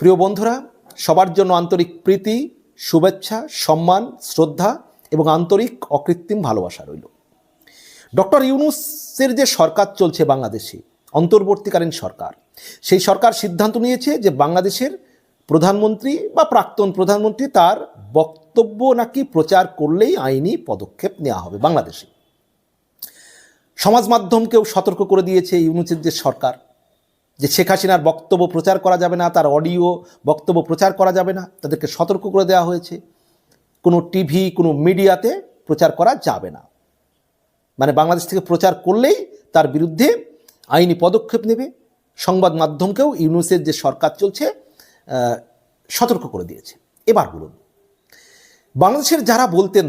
প্রিয় বন্ধুরা, সবার জন্য আন্তরিক প্রীতি, শুভেচ্ছা, সম্মান, শ্রদ্ধা এবং আন্তরিক অকৃত্রিম ভালোবাসা রইল। ডক্টর ইউনুসের যে সরকার চলছে বাংলাদেশে, অন্তর্বর্তীকালীন সরকার, সেই সরকার সিদ্ধান্ত নিয়েছে যে বাংলাদেশের প্রধানমন্ত্রী বা প্রাক্তন প্রধানমন্ত্রী তার বক্তব্য নাকি প্রচার করলেই আইনি পদক্ষেপ নেওয়া হবে বাংলাদেশে। সমাজ মাধ্যমকেও সতর্ক করে দিয়েছে ইউনুসের যে সরকার। যে শেখ হাসিনার বক্তব্য প্রচার করা যাবে না, তার অডিও বক্তব্য প্রচার করা যাবে না, তাদেরকে সতর্ক করে দেওয়া হয়েছে। কোনো টিভি, কোনো মিডিয়াতে প্রচার করা যাবে না। মানে বাংলাদেশ থেকে প্রচার করলেই তার বিরুদ্ধে আইনি পদক্ষেপ নেবে। সংবাদ মাধ্যমকেও ইউনুসের যে সরকার চলছে সতর্ক করে দিয়েছে। এবার বলুন, বাংলাদেশের যারা বলতেন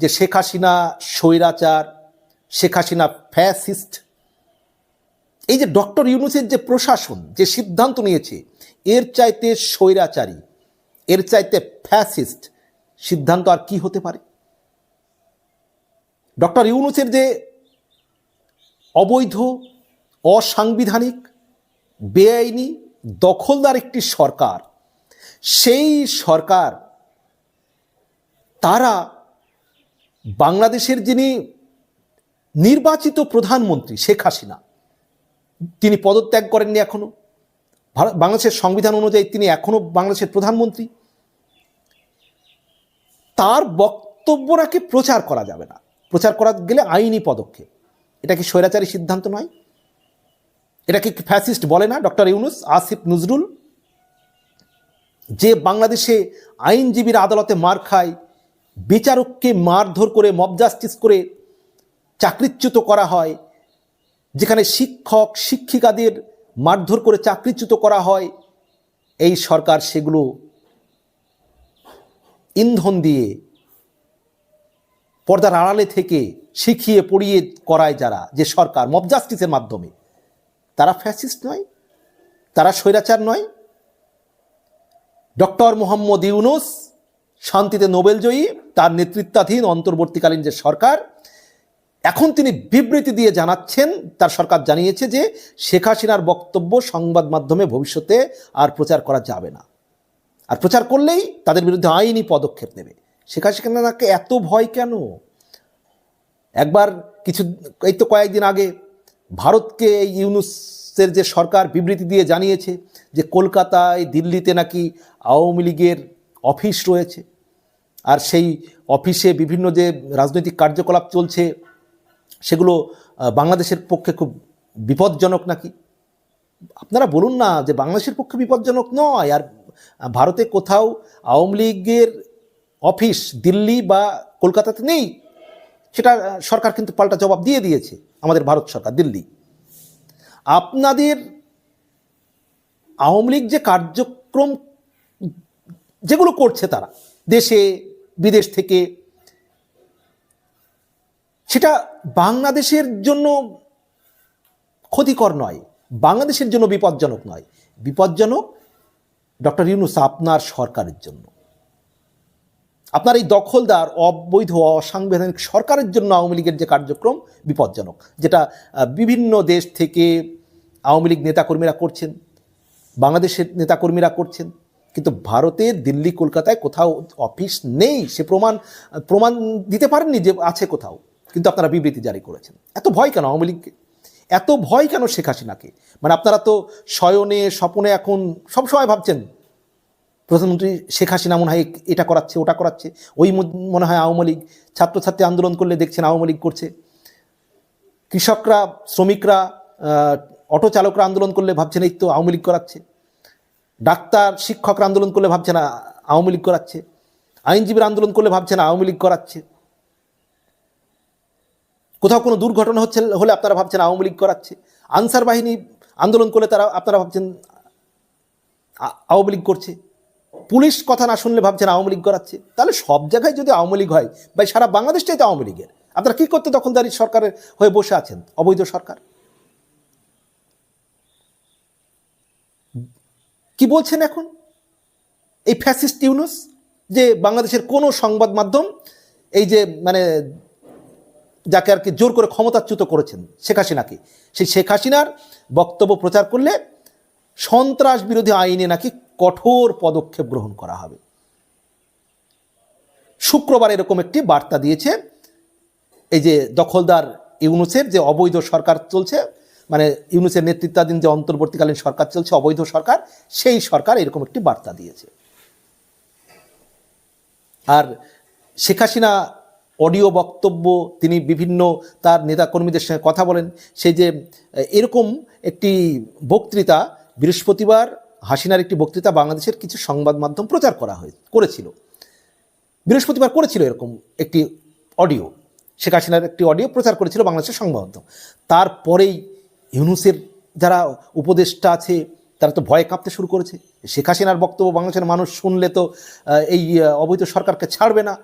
যে শেখ হাসিনা স্বৈরাচার, শেখ হাসিনা ফ্যাসিস্ট এই যে ডক্টর ইউনুসের যে প্রশাসন, যে সিদ্ধান্ত নিয়েছে, এর চাইতে স্বৈরাচারী, এর চাইতে ফ্যাসিস্ট সিদ্ধান্ত আর কি হতে পারে? ডক্টর ইউনুসের যে অবৈধ, অসাংবিধানিক, বেআইনি, দখলদার একটি সরকার, সেই সরকার, তারা বাংলাদেশের যিনি নির্বাচিত প্রধানমন্ত্রী শেখ হাসিনা তিনি পদত্যাগ করেননি এখনও। ভারত বাংলাদেশের সংবিধান অনুযায়ী তিনি এখনও বাংলাদেশের প্রধানমন্ত্রী। তার বক্তব্য নাকি প্রচার করা যাবে না। প্রচার করা গেলে আইনি পদক্ষেপ। এটা কি স্বৈরাচারী সিদ্ধান্ত নয়? এটা কি ফ্যাসিস্ট বলে না? ডক্টর ইউনুস, আসিফ নজরুল? যে বাংলাদেশে আইনজীবীর আদালতে মার খায়, বিচারককে মারধর করে, মব জাস্টিস করে চাকরিচ্যুত করা হয় যেখানে শিক্ষক, শিক্ষিকাদের মারধর করে চাকরিচ্যুত করা হয়, এই সরকার সেগুলো ইন্ধন দিয়ে পর্দার আড়ালে থেকে শিখিয়ে পড়িয়ে করায় যারা, যে সরকার মব জাস্টিসের মাধ্যমে। তারা ফ্যাসিস্ট নয়, তারা স্বৈরাচার নয়। ডক্টর মোহাম্মদ ইউনুস শান্তিতে নোবেলজয়ী তার নেতৃত্বাধীন অন্তর্বর্তীকালীন যে সরকার এখন তিনি বিবৃতি দিয়ে জানাচ্ছেন, তার সরকার জানিয়েছে যে শেখ হাসিনার বক্তব্য সংবাদ মাধ্যমে ভবিষ্যতে আর প্রচার করা যাবে না। আর প্রচার করলেই তাদের বিরুদ্ধে আইনি পদক্ষেপ নেবে। শেখ হাসিনাকে এত ভয় কেন? একবার কিছু, এই তো কয়েকদিন আগে ভারতকে এই ইউনুসের যে সরকার বিবৃতি দিয়ে জানিয়েছে যে কলকাতায়, দিল্লিতে নাকি আওয়ামী লীগের অফিস রয়েছে। আর সেই অফিসে বিভিন্ন যে রাজনৈতিক কার্যকলাপ চলছে সেগুলো বাংলাদেশের পক্ষে খুব বিপজ্জনক নাকি? আপনারা বলুন না যে বাংলাদেশের পক্ষে বিপজ্জনক নয়। আর ভারতে কোথাও আওয়ামী লীগের অফিস দিল্লি বা কলকাতাতে নেই, সেটা সরকার কিন্তু পাল্টা জবাব দিয়ে দিয়েছে আমাদের ভারত সরকার, দিল্লি। আপনাদের আওয়ামী লীগ যে কার্যক্রম, যেগুলো করছে তারা, দেশে, বিদেশ থেকে সেটা বাংলাদেশের জন্য ক্ষতিকর নয়, বাংলাদেশের জন্য বিপজ্জনক নয়। বিপজ্জনক ডক্টর ইউনুস আপনার সরকারের জন্য। আপনার এই দখলদার, অবৈধ, অসাংবিধানিক সরকারের জন্য আওয়ামী লীগের যে কার্যক্রম বিপজ্জনক, যেটা বিভিন্ন দেশ থেকে আওয়ামী লীগ নেতাকর্মীরা করছেন, বাংলাদেশের নেতাকর্মীরা করছেন, কিন্তু ভারতে, দিল্লি, কলকাতায় কোথাও অফিস নেই। সে প্রমাণ প্রমাণ দিতে পারেননি যে আছে কোথাও। কিন্তু আপনারা বিবৃতি জারি করেছেন। এত ভয় কেন আওয়ামী লীগকে? এত ভয় কেন শেখ হাসিনাকে? মানে আপনারা তো শয়নে স্বপনে এখন সবসময় ভাবছেন, প্রধানমন্ত্রী শেখ হাসিনা মনে হয় এটা করাচ্ছে, ওটা করাচ্ছে। ওই মনে হয় আওয়ামী লীগ, ছাত্রছাত্রী আন্দোলন করলে দেখছেন আওয়ামী লীগ করছে। কৃষকরা, শ্রমিকরা অটো চালকরা আন্দোলন করলে ভাবছেন এই তো আওয়ামী লীগ করাচ্ছে। ডাক্তার, শিক্ষকরা আন্দোলন করলে ভাবছেন আওয়ামী লীগ করাচ্ছে। আইনজীবীরা আন্দোলন করলে ভাবছেন আওয়ামী লীগ করাচ্ছে। কোথাও কোনো দুর্ঘটনা হচ্ছে হলে আপনারা ভাবছেন আওয়ামী লীগ করাচ্ছে। আনসার বাহিনী আন্দোলন করলে তারা আপনারা ভাবছেন আওয়ামী লীগ করছে। পুলিশ কথা না শুনলে ভাবছেন আওয়ামী লীগ করাচ্ছে। তাহলে সব জায়গায় যদি আওয়ামী লীগ হয় বা সারা বাংলাদেশটাই তো আওয়ামী লীগের। আপনারা কী করতে দখলদারি সরকারের হয়ে বসে আছেন? অবৈধ সরকার? কি বলছেন এখন? এই ফ্যাসিস্ট ইউনুস, যে বাংলাদেশের কোনো সংবাদ মাধ্যম, এই যে মানে যাকে আর কি জোর করে ক্ষমতাচ্যুত করেছেন, শেখ হাসিনাকে সেই শেখ হাসিনার বক্তব্য প্রচার করলে সন্ত্রাস বিরোধী আইনে নাকি কঠোর পদক্ষেপ গ্রহণ করা হবে। শুক্রবার এরকম একটি বার্তা দিয়েছে, এই যে দখলদার ইউনুসের যে অবৈধ সরকার চলছে মানে ইউনুসের নেতৃত্বাধীন যে অন্তর্বর্তীকালীন সরকার চলছে, অবৈধ সরকার, সেই সরকার এরকম একটি বার্তা দিয়েছে। আর শেখ হাসিনা অডিও বক্তব্য, তিনি বিভিন্ন তার নেতাকর্মীদের সঙ্গে কথা বলেন। সেই যে, এরকম একটি বক্তৃতা বৃহস্পতিবার হাসিনার একটি বক্তৃতা বাংলাদেশের কিছু সংবাদ মাধ্যম প্রচার করা হয়ে, করেছিল। বৃহস্পতিবার করেছিল এরকম একটি অডিও। শেখ হাসিনার একটি অডিও প্রচার করেছিল বাংলাদেশের সংবাদ মাধ্যম। তারপরেই ইউনুসের যারা উপদেষ্টা আছে, তারা তো ভয়ে কাঁপতে শুরু করেছে। শেখ হাসিনার বক্তব্য বাংলাদেশের মানুষ শুনলে তো এই অবৈধ সরকারকে ছাড়বে না।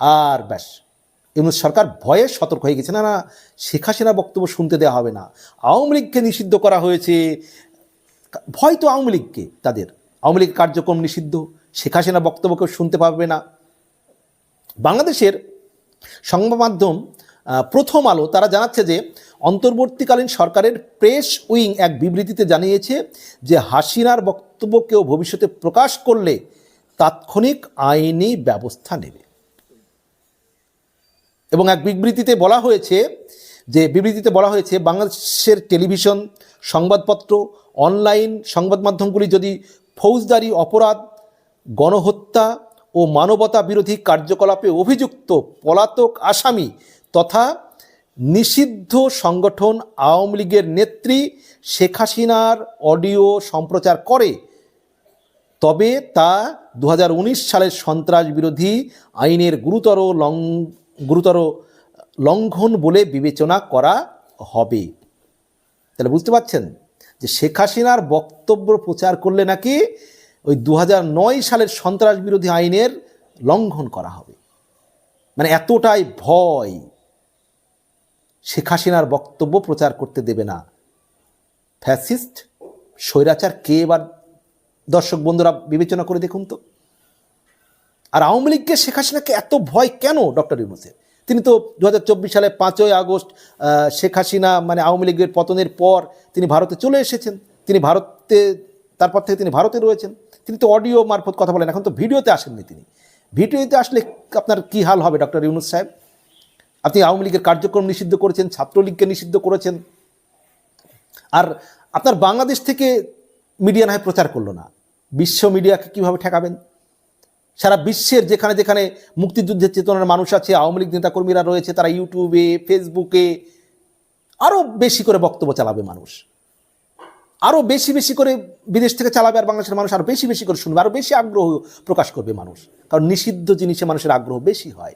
আর ব্যাস। ইউনুস সরকার ভয়ে সতর্ক হয়ে গেছে, না না, শেখ হাসিনার বক্তব্য শুনতে দেওয়া হবে না। আওয়ামী লীগকে নিষিদ্ধ করা হয়েছে। ভয় তো আওয়ামী লীগকে, তাদের। আওয়ামী লীগ কার্যক্রম নিষিদ্ধ, শেখ হাসিনার বক্তব্য কেউ শুনতে পাবে না। বাংলাদেশের সংবাদ মাধ্যম প্রথম আলো, তারা জানাচ্ছে যে, অন্তর্বর্তীকালীন সরকারের প্রেস উইং এক বিবৃতিতে জানিয়েছে যে, হাসিনার বক্তব্য কেউ ভবিষ্যতে প্রকাশ করলে তাৎক্ষণিক আইনি ব্যবস্থা নেবে। এবং এক বিবৃতিতে বলা হয়েছে যে, বিবৃতিতে বলা হয়েছে, বাংলাদেশের টেলিভিশন, সংবাদপত্র, অনলাইন সংবাদ মাধ্যমগুলি যদি ফৌজদারি অপরাধ, গণহত্যা ও মানবতা বিরোধী কার্যকলাপে অভিযুক্ত পলাতক আসামি তথা নিষিদ্ধ সংগঠন আওয়ামী লীগের নেত্রী শেখ হাসিনার অডিও সম্প্রচার করে, তবে তা দু হাজার উনিশ সালের সন্ত্রাস বিরোধী আইনের গুরুতর লং গুরুতর লঙ্ঘন বলে বিবেচনা করা হবে। তাহলে বুঝতে পারছেন? যে শেখ হাসিনার বক্তব্য প্রচার করলে নাকি ওই দু হাজার নয় সালের সন্ত্রাস বিরোধী আইনের লঙ্ঘন করা হবে। মানে এতটাই ভয় শেখ হাসিনার বক্তব্য প্রচার করতে দেবে না। ফ্যাসিস্ট, স্বৈরাচার কে এবার দর্শক বন্ধুরা বিবেচনা করে দেখুন তো। আর আওয়ামী লীগকে শেখ হাসিনাকে এত ভয় কেন, ডক্টর ইউনুসের? তিনি তো দু হাজার চব্বিশ সালে পাঁচই আগস্ট শেখ হাসিনা মানে আওয়ামী লীগের পতনের পর তিনি ভারতে চলে এসেছেন। তিনি ভারতে, তারপর থেকে তিনি ভারতে রয়েছেন। তিনি তো অডিও মারফত কথা বলেন, এখন তো ভিডিওতে আসেননি তিনি। ভিডিওতে আসলে আপনার কী হাল হবে, ডক্টর ইউনুস সাহেব? আপনি আওয়ামী লীগের কার্যক্রম নিষিদ্ধ করেছেন, ছাত্রলীগকে নিষিদ্ধ করেছেন। আর আপনার বাংলাদেশ থেকে মিডিয়া না প্রচার করল না। বিশ্ব মিডিয়াকে কীভাবে ঠেকাবেন? সারা বিশ্বের যেখানে যেখানে মুক্তিযুদ্ধের চেতনার মানুষ আছে, আওয়ামী লীগ নেতাকর্মীরা রয়েছে, তারা ইউটিউবে ফেসবুকে আরও বেশি করে বক্তব্য চালাবে মানুষ। আরও বেশি বেশি করে বিদেশ থেকে চালাবে আর বাংলাদেশের মানুষ আরও বেশি বেশি করে শুনবে আরও বেশি আগ্রহ প্রকাশ করবে মানুষ। কারণ নিষিদ্ধ জিনিসে মানুষের আগ্রহ বেশি হয়।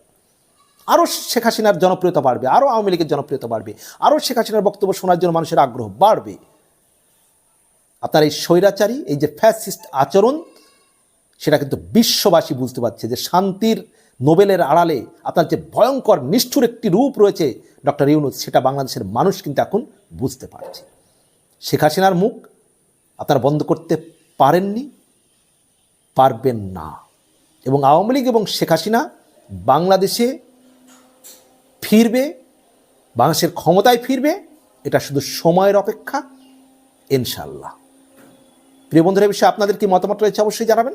আরও শেখ হাসিনার জনপ্রিয়তা বাড়বে আরও আওয়ামী লীগের জনপ্রিয়তা বাড়বে আরও শেখ হাসিনার বক্তব্য শোনার জন্য মানুষের আগ্রহ বাড়বে। আপনার এই স্বৈরাচারী, এই যে ফ্যাসিস্ট আচরণ সেটা কিন্তু বিশ্ববাসী বুঝতে পারছে যে শান্তির নোবেলের আড়ালে আপনার যে ভয়ঙ্কর, নিষ্ঠুর একটি রূপ রয়েছে ডক্টর ইউনুস, সেটা বাংলাদেশের মানুষ কিন্তু এখন বুঝতে পারছে। শেখ হাসিনার মুখ আপনারা বন্ধ করতে পারেননি, পারবেন না। এবং আওয়ামী লীগ এবং শেখ হাসিনা বাংলাদেশে ফিরবে, বাংলাদেশের ক্ষমতায় ফিরবে, এটা শুধু সময়ের অপেক্ষা ইনশাল্লাহ প্রিয় বন্ধুরা বিষয়ে আপনাদের কি মতামত রয়েছে অবশ্যই জানাবেন।